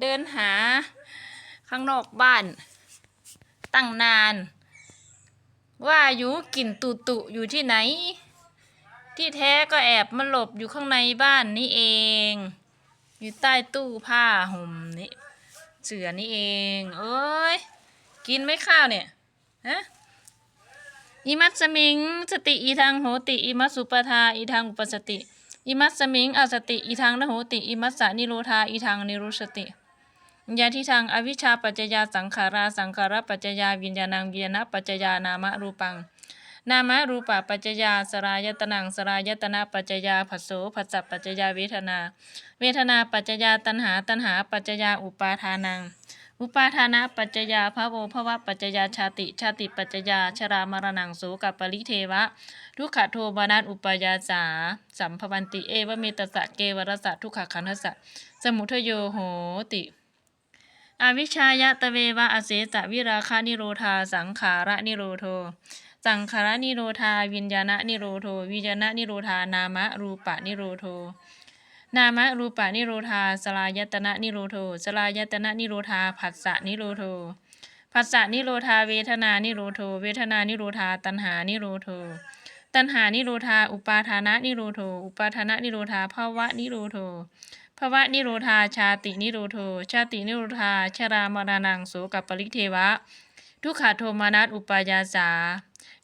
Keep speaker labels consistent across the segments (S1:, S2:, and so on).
S1: เดินหาข้างนอกบ้าน ตั้งนาน ว่าอยู่กลิ่นตุตุอยู่ที่ไหน ที่แท้ก็แอบมาหลบอยู่ข้างในบ้านนี่เอง อยู่ใต้ตู้ผ้าห่มนี่เสือนี่เองเอ้ยกินไหมข้าวเนี่ยฮะอิมัตสมิงสติอีทางโหติอิมัสสุปทาอีทางอุปสติอิมัสสมิงอสติอีทางนโหติอิมัสสะนิโรธาอีทางนิรุสติ ยาที่ทางอวิชชาปัจจยาสังขาราสังขารปัจจยาวิญญาณังวิญญาณปัจจยานามรูปัง นามรูปปัจจยาสรายตนังสรายตนะปัจจยาผัสโสผัสสะปัจจยาเวทนา เวทนาปัจจยาตัณหาตัณหาปัจจยาอุปาทานัง อุปาทานะปัจจยาภะโวภวะปัจจยาชาติ ชาติปัจจยาชรามรณังโสกับปริเทวะ ทุกขโทบานัสอุปยาสาสัมภวันติเอวเมตสะเกวรสะทุกขขันธสะสมุทโยโหติ อวิชายะตะเววะอเสสะวิราคานิโรธา สังขาระนิโรโท สังขารนิโรธา วิญญาณนิโรโท วิญญาณนิโรธานามะรูปะนิโรโท นามะรูปะนิโรธาสลายตนะนิโรโทสลายตนะนิโรธาผัสสะนิโรโทผัสสะนิโรธาเวทนานิโรโท เวทนานิโรธาตัณหานิโรโท ตัณหานิโรธา อุปาทานะนิโรโท อุปาทานะนิโรธาภาวะนิโรโท ภวะนิโรธาชาตินิโรโท ชาตินิโรธาชรามรณังโสกับปริเทวะ ทุกขโทมานัสอุปายาสา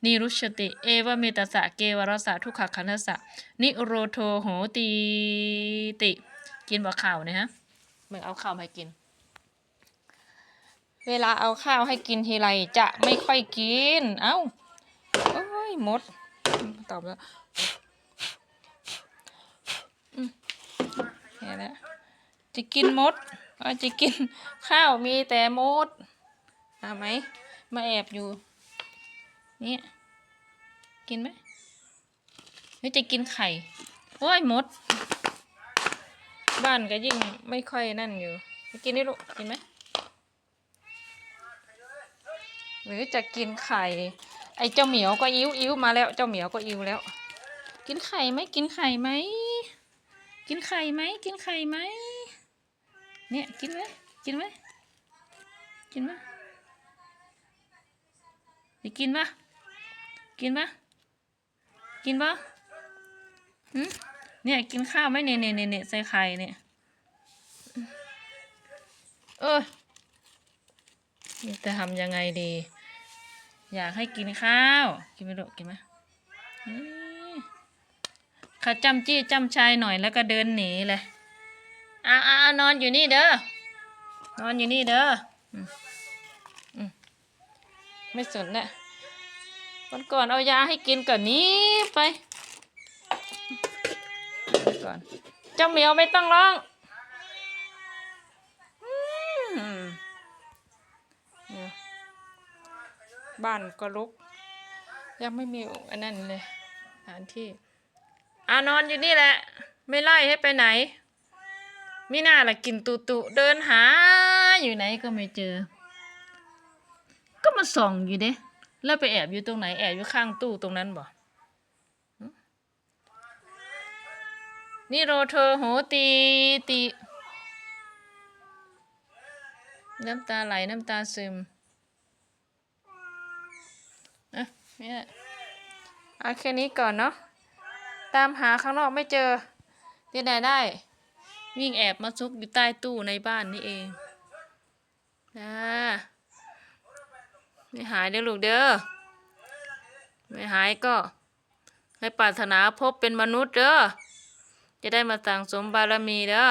S1: นิรุชติ เอวเมตสะเกวรสะทุกขขันธสะนิโรโทโหตีติ กินบ่ข้าวเนี่ยฮะมึงเอาข้าวมาให้กิน เวลาเอาข้าวให้กินทีไรจะไม่ค่อยกิน เอ้า โอ้ยมด ตอบแล้วอืม แค่นั้นจะกินมดเอาจะกินข้าวมีแต่มดเอาไหมมาแอบอยู่นี่กินไหมจะกินไข่โอ้ยมด บ้านก็ยิ่งไม่ค่อยนั่นอยู่ไปกินได้ลูกกินไหมหรือจะกินไข่ ไอ้เจ้าเหมียวก็อิ้วอิ้วมาแล้ว เจ้าเหมียวก็อิ้วแล้ว กินไข่ไหมกินไข่ไหม กินไข่ไหมกินไข่ไหมเนี่ยกินไหมกินไหมกินไหมไปกินปะกินปะกินปะหืมเนี่ยกินข้าวไหมเนี่ยเนี่ยเนี่ยเน่ใส่ไข่เนี่ยเออจะทำยังไงดี อยากให้กินข้าว กินไหมลูกกินไหม เขาจำจี้จำชายหน่อยแล้วก็เดินหนีเลยอ่าอ่านอนอยู่นี่เด้อนอนอยู่นี่เด้ออืมอืมไม่สนแหละวันก่อนเอายาให้กินก่อนนี้ไปก่อนเจ้าเหมียวไม่ต้องร้องบ้านก็รกยังไม่มีอันนั้นเลยสถานที่ อานอนอยู่นี่แหละ ไม่ไล่ให้ไปไหนมิน่าละกินตุตุเดินหาอยู่ไหนก็ไม่เจอ ก็มาส่องอยู่เด้แล้วไปแอบอยู่ตรงไหนแอบอยู่ข้างตู้ตรงนั้นบ่นี่โรเธอโหตีตี น้ำตาไหลน้ำตาซึมอะเนี่ยเอาแค่นี้ก่อนเนาะ ตามหาข้างนอกไม่เจอที่ไหนได้ วิ่งแอบมาซุกอยู่ใต้ตู้ในบ้านนี่เองนะไม่หายเด้อลูกเด้อไม่หายก็ ให้ปรารถนาพบเป็นมนุษย์เด้อจะได้มาสั่งสมบารมีเด้อ